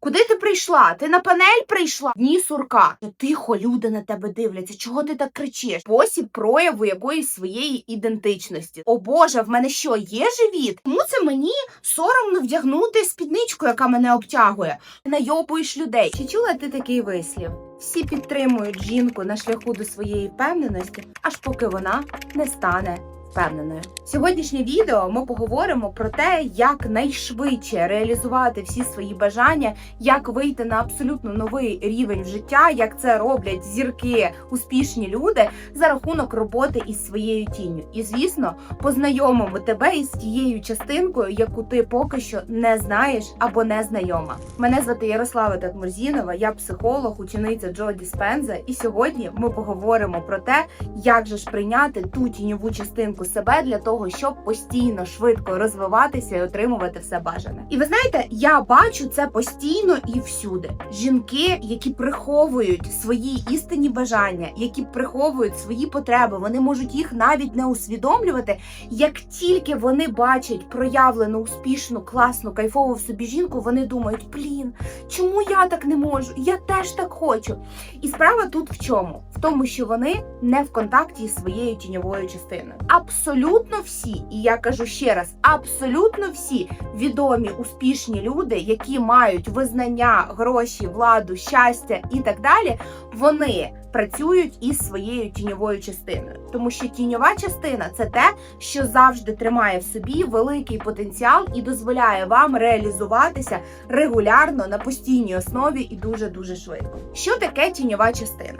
Куди ти прийшла? Ти на панель прийшла? Ні, сурка. Тихо, люди на тебе дивляться. Чого ти так кричиш? Спосіб прояву якоїсь своєї ідентичності. О Боже, в мене що, є живіт? Тому це мені соромно вдягнути спідничку, яка мене обтягує. Найобуєш людей. Чи чула ти такий вислів? Всі підтримують жінку на шляху до своєї впевненості, аж поки вона не стане впевненою. Сьогоднішнє відео ми поговоримо про те, як найшвидше реалізувати всі свої бажання, як вийти на абсолютно новий рівень життя, як це роблять зірки, успішні люди за рахунок роботи із своєю тінню. І звісно, познайомимо тебе із тією частинкою, яку ти поки що не знаєш або не знайома. Мене звати Ярослава Татмурзінова, я психолог, учениця Джо Діспенза. І сьогодні ми поговоримо про те, як же ж прийняти ту тіньову частинку себе для того, щоб постійно швидко розвиватися і отримувати все бажане. І ви знаєте, я бачу це постійно і всюди. Жінки, які приховують свої істинні бажання, які приховують свої потреби, вони можуть їх навіть не усвідомлювати. Як тільки вони бачать проявлену успішну, класну, кайфову в собі жінку, вони думають: блін, чому я так не можу? Я теж так хочу. І справа тут в чому? В тому, що вони не в контакті з своєю тіньовою частиною. Абсолютно всі, і я кажу ще раз: абсолютно всі відомі успішні люди, які мають визнання, гроші, владу, щастя і так далі, вони працюють із своєю тіньовою частиною, тому що тіньова частина це те, що завжди тримає в собі великий потенціал і дозволяє вам реалізуватися регулярно на постійній основі і дуже дуже швидко. Що таке тіньова частина?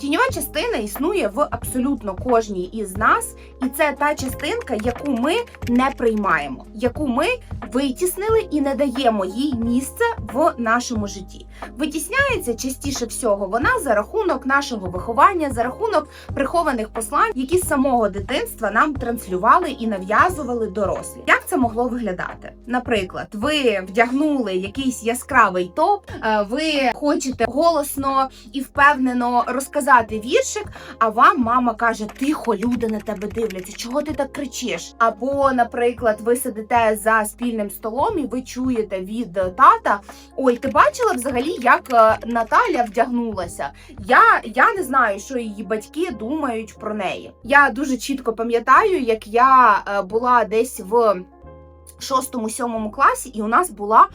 Тіньова частина існує в абсолютно кожній із нас, і це та частинка, яку ми не приймаємо, яку ми витіснили і не даємо їй місце в нашому житті. Витісняється частіше всього вона за рахунок нашого виховання, за рахунок прихованих послань, які з самого дитинства нам транслювали і нав'язували дорослі. Як це могло виглядати? Наприклад, ви вдягнули якийсь яскравий топ, е, ви хочете голосно і впевнено розказати віршик, а вам мама каже: Тихо, люди на тебе дивляться, чого ти так кричиш? Або, наприклад, ви сидите за спільним столом і ви чуєте від тата: Ой, ти бачила взагалі, як е, Наталя вдягнулася? Я, я не знаю, що її батьки думають про неї. Я дуже чітко пам'ятаю, як я е, була десь в. Шостому-сьомому класі, і у нас була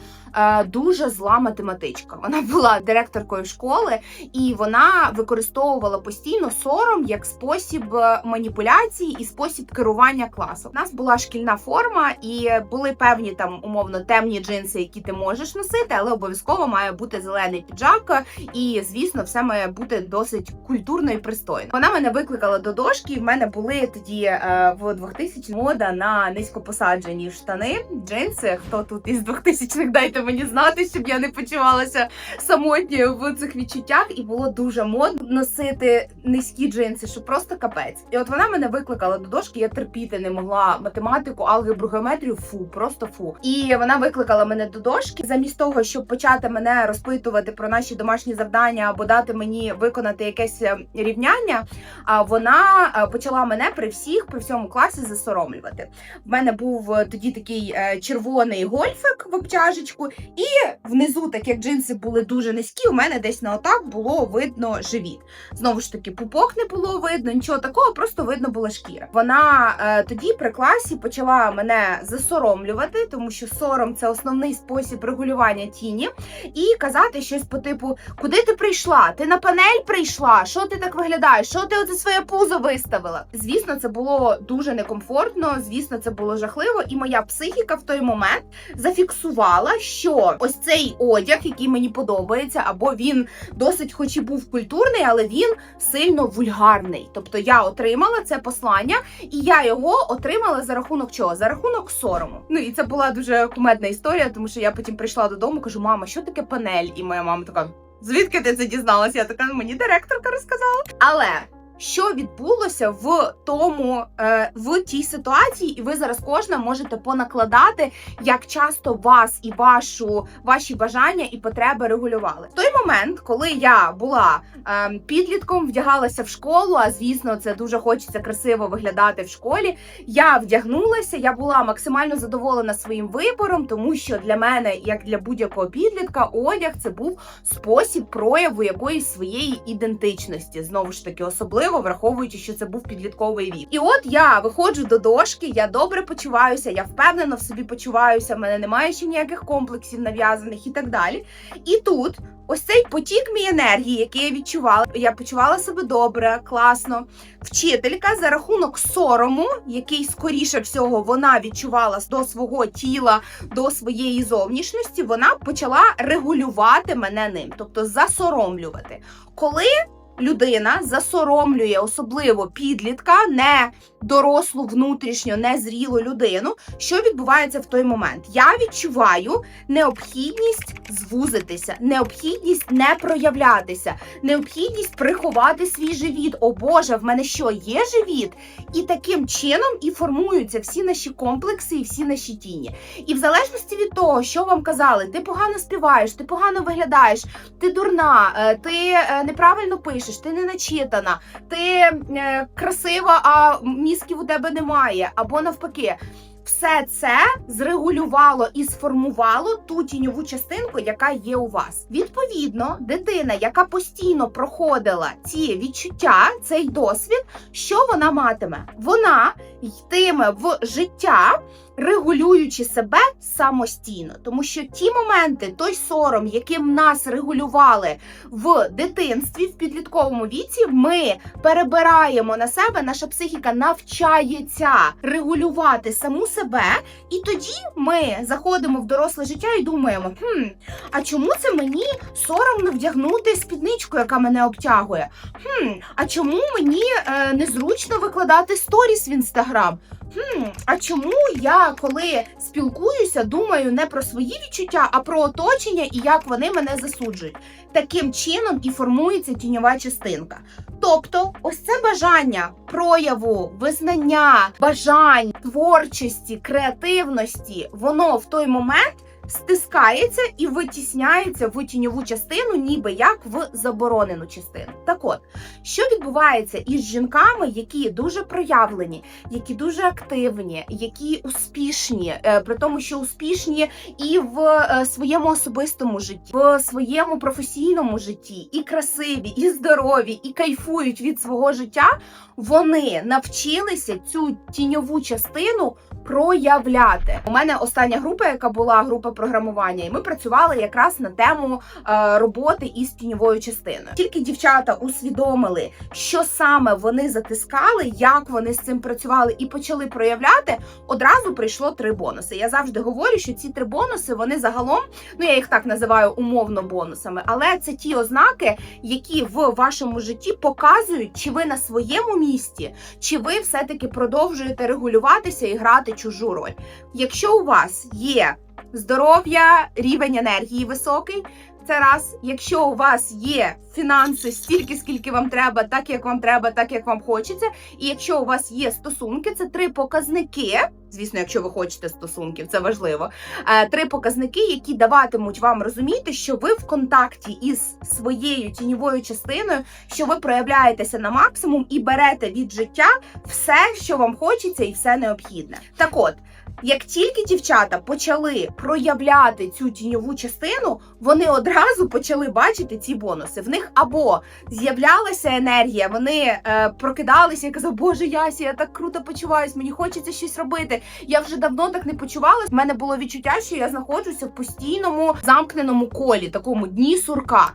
дуже зла математичка. Вона була директоркою школи, і вона використовувала постійно сором як спосіб е, маніпуляції і спосіб керування класом. У нас була шкільна форма, і були певні там умовно темні джинси, які ти можеш носити, але обов'язково має бути зелений піджак. І звісно, все має бути досить культурно і пристойно. Вона мене викликала до дошки. і В мене були тоді е, в 2000 мода на низькопосаджені штани, джинси. Хто тут із 2000-х, дайте мені знати, щоб я не почувалася самотньою в цих відчуттях. І було дуже модно носити низькі джинси, що просто капець. І от вона мене викликала до дошки. Я терпіти не могла математику, алгебру, геометрію. Фу, просто фу. І вона викликала мене до дошки замість того, щоб почати мене розпитувати про наші домашні завдання або дати мені виконати якесь е, рівняння. А вона е, почала мене при всіх, при всьому класі засоромлювати. В мене був е, тоді такий червоний гольфик в обтяжечку, і внизу, так як джинси були дуже низькі, у мене десь на отак було видно живіт. Знову ж таки, пупок не було видно, нічого такого, просто видно була шкіра. Вона е, тоді при класі почала мене засоромлювати, тому що сором це основний спосіб регулювання тіні, і казати щось по типу: Куди ти прийшла? Ти на панель прийшла? Що ти так виглядаєш? Що ти оце своє пузо виставила? Звісно, це було дуже некомфортно. Звісно, це було жахливо, і моя психіка в той момент зафіксувала, що ось цей одяг, який мені подобається, або він досить, хоч і був культурний, але він сильно вульгарний. Тобто я отримала це послання, і я його отримала за рахунок чого? За рахунок сорому. Ну і це була дуже кумедна історія, тому що я потім прийшла додому, кажу: мама, що таке панель? І моя мама така. Звідки ти це дізналася? Я така, «Ну, мені директорка розказала. Але що відбулося в тому е, в тій ситуації, і ви зараз кожна можете понакладати, як часто вас і вашу ваші бажання і потреби регулювали. В той момент, коли я була е, підлітком, вдягалася в школу. А звісно, це дуже хочеться красиво виглядати в школі. Я вдягнулася, я була максимально задоволена своїм вибором, тому що для мене, як для будь-якого підлітка, одяг це був спосіб прояву якоїсь своєї ідентичності. Знову ж таки, особливо враховуючи, що це був підлітковий вік. І от я виходжу до дошки, я добре почуваюся, я впевнено в собі почуваюся. в мене немає ще ніяких комплексів нав'язаних і так далі. І тут. Ось цей потік мій енергії, який я відчувала, я почувала себе добре, класно. Вчителька за рахунок сорому, який скоріше всього вона відчувала до свого тіла, до своєї зовнішності, вона почала регулювати мене ним, тобто засоромлювати. Коли людина засоромлює особливо підлітка, не дорослу внутрішньо незрілу людину, що відбувається в той момент? Я відчуваю необхідність звузитися, необхідність не проявлятися, необхідність приховати свій живіт. О Боже, в мене що є живіт? І таким чином і формуються всі наші комплекси і всі наші тіні. І в залежності від того, що вам казали, ти погано співаєш, ти погано виглядаєш, ти дурна, е, ти е, неправильно пишеш, ти не начитана, ти е, красива, а мізків у тебе немає, або навпаки. Все це зрегулювало і сформувало ту тіньову частинку, яка є у вас. Відповідно, дитина, яка постійно проходила ці відчуття, цей досвід, що вона матиме? Вона йтиме в життя, регулюючи себе самостійно, тому що ті моменти, той сором, яким нас регулювали в дитинстві, в підлітковому віці, ми перебираємо на себе, наша психіка навчається регулювати саму себе, і тоді ми заходимо в доросле життя і думаємо: хм, а чому це мені соромно вдягнути спідничку, яка мене обтягує? Хм, а чому мені е, незручно викладати сторіс в інстаграм? Хм, а чому я, коли спілкуюся, думаю не про свої відчуття, а про оточення і як вони мене засуджують? Таким чином і формується тіньова частинка. Тобто, ось це бажання прояву, визнання, бажань, творчості, креативності, воно в той момент стискається і витісняється в тіньову частину, ніби як в заборонену частину. Так от, що відбувається із жінками, які дуже проявлені, які дуже активні, які успішні, е, при тому, що успішні і в е, своєму особистому житті, в своєму професійному житті, і красиві, і здорові, і кайфують від свого життя, вони навчилися цю тіньову частину проявляти. У мене остання група, яка була група програмування, і ми працювали якраз на тему е, роботи із тіньовою частиною. Тільки дівчата усвідомили, що саме вони затискали, як вони з цим працювали і почали проявляти. Одразу прийшло три бонуси. Я завжди говорю, що ці три бонуси вони загалом, ну я їх так називаю умовно бонусами, але це ті ознаки, які в вашому житті показують, чи ви на своєму місці, чи ви все-таки продовжуєте регулюватися і грати чужу роль. Якщо у вас є здоров'я, рівень енергії високий. Це раз, якщо у вас є фінанси стільки, скільки вам треба, так як вам треба, так як вам хочеться. І якщо у вас є стосунки, це три показники. Звісно, якщо ви хочете стосунків, це важливо. Е, Три показники, які даватимуть вам розуміти, що ви в контакті із своєю тіньовою частиною, що ви проявляєтеся на максимум і берете від життя все, що вам хочеться, і все необхідне. Так от. Як тільки дівчата почали проявляти цю тіньову частину, вони одразу почали бачити ці бонуси. В них або з'являлася енергія, вони е, прокидалися і казали, Боже Ясі, я так круто почуваюсь, мені хочеться щось робити. Я вже давно так не почувалася. У мене було відчуття, що я знаходжуся в постійному замкненому колі, такому дні сурка.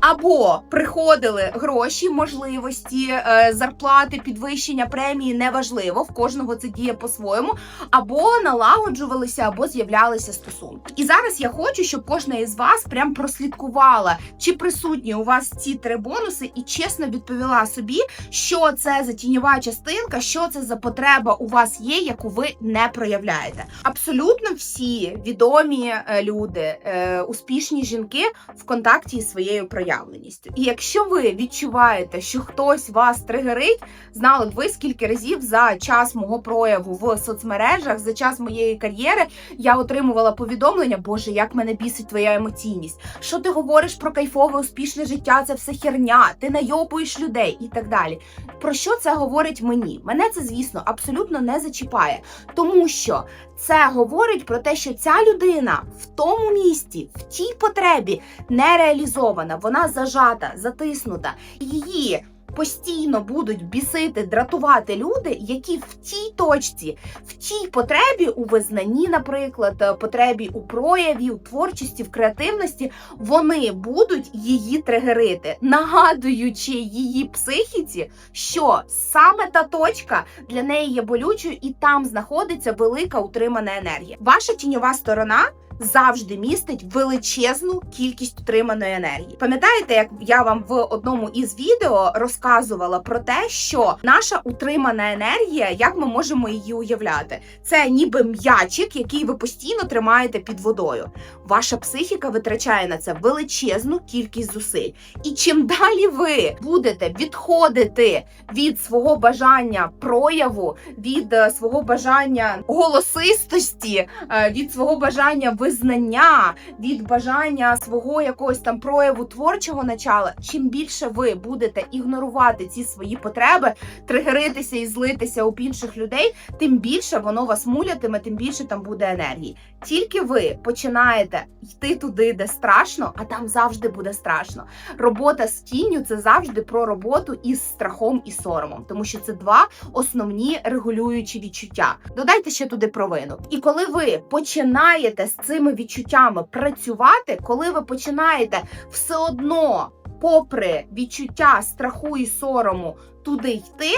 Або приходили гроші, можливості, е, зарплати, підвищення премії неважливо, в кожного це діє по-своєму, або налагоджувалися, або з'являлися стосунки. І зараз я хочу, щоб кожна із вас прям прослідкувала, чи присутні у вас ці три бонуси, і чесно відповіла собі, що це за тіньова частинка, що це за потреба у вас є, яку ви не проявляєте. Абсолютно всі відомі е, люди, е, успішні жінки в контакті із своєю проявою проявленістю. І якщо ви відчуваєте, що хтось вас тригерить, знали б ви скільки разів за час мого прояву в соцмережах, за час моєї кар'єри я отримувала повідомлення, Боже, як мене бісить твоя емоційність. Що ти говориш про кайфове успішне життя? Це все херня, ти найобуєш людей і так далі. Про що це говорить мені? Мене це, звісно, абсолютно не зачіпає, тому що це говорить про те, що ця людина в тому місці, в тій потребі не реалізована, вона зажата, затиснута. Її постійно будуть бісити, дратувати люди, які в тій точці, в тій потребі у визнанні, наприклад, е, потребі у прояві, у творчості, в креативності, вони будуть її тригерити, нагадуючи її психіці, що саме та точка для неї є болючою, і там знаходиться велика утримана енергія. Ваша тіньова сторона. Завжди містить величезну кількість утриманої енергії. Пам'ятаєте, як я вам в одному із відео розказувала про те, що наша утримана енергія, як ми можемо її уявляти, це ніби м'ячик, який ви постійно тримаєте під водою. Ваша психіка витрачає на це величезну кількість зусиль. І чим далі ви будете відходити від свого бажання прояву, від е, свого бажання голосистості, е, від свого бажання визнання, від бажання свого якогось там прояву творчого начала, чим більше ви будете ігнорувати ці свої потреби, тригеритися і злитися об інших людей, тим більше воно вас мулятиме, тим більше там буде енергії. Тільки ви починаєте йти туди, де страшно, а там завжди буде страшно. Робота з тінню це завжди про роботу із страхом і соромом, тому що це два основні регулюючі відчуття. Додайте ще туди провину. І коли ви починаєте з цими відчуттями працювати, коли ви починаєте все одно, попри відчуття страху і сорому, туди йти,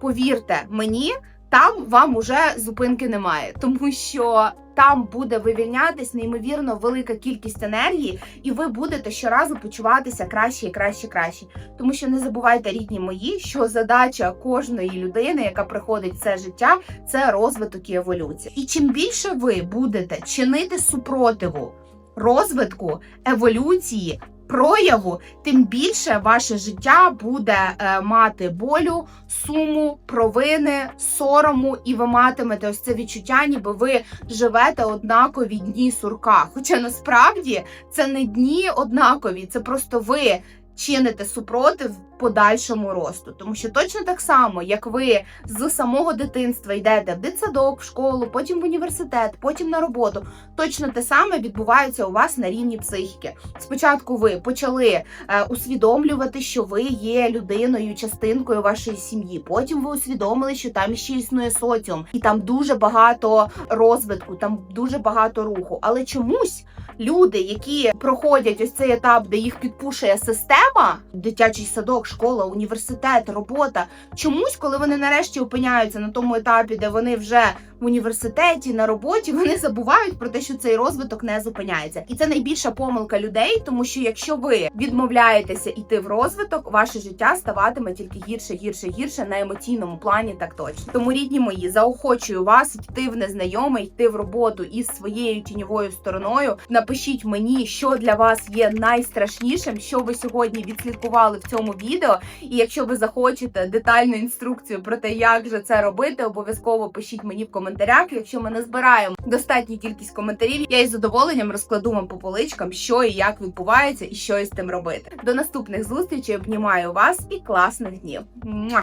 повірте мені. Там вам уже зупинки немає, тому що там буде вивільнятись неймовірно велика кількість енергії, і ви будете щоразу почуватися краще і краще, краще. Тому що не забувайте, рідні мої, що задача кожної людини, яка приходить в це життя, це розвиток і еволюція. І чим більше ви будете чинити супротиву розвитку, еволюції. Прояву, тим більше ваше життя буде е, мати болю, суму, провини, сорому, і ви матимете ось це відчуття, ніби ви живете однакові дні сурка. Хоча насправді це не дні однакові, це просто ви чините супротив подальшому росту. Тому що точно так само, як ви з самого дитинства йдете в дитсадок, в школу, потім в університет, потім на роботу, точно те саме відбувається у вас на рівні психіки. Спочатку ви почали е, усвідомлювати, що ви є людиною, частинкою вашої сім'ї. Потім ви усвідомили, що там ще існує соціум, і там дуже багато розвитку, там дуже багато руху. Але чомусь люди, які проходять ось цей етап, де їх підпушує система, дитячий садок, школа, університет, робота. Чомусь, коли вони нарешті опиняються на тому етапі, де вони вже в університеті, на роботі, вони забувають про те, що цей розвиток не зупиняється. І це найбільша помилка людей, тому що якщо ви відмовляєтеся йти в розвиток, ваше життя ставатиме тільки гірше, гірше, гірше на емоційному плані, так точно. Тому рідні мої, заохочую вас йти в незнайоме, йти в роботу із своєю тіньовою стороною. Напишіть мені, що для вас є найстрашнішим, що ви сьогодні відслідкували в цьому відео. І якщо ви захочете детальну інструкцію про те, як же це робити, обов'язково пишіть мені в коментарях. Якщо ми не збираємо достатню кількість коментарів, я із задоволенням розкладу вам по поличкам, що і як відбувається, і що із тим робити. До наступних зустрічей обнімаю вас і класних днів.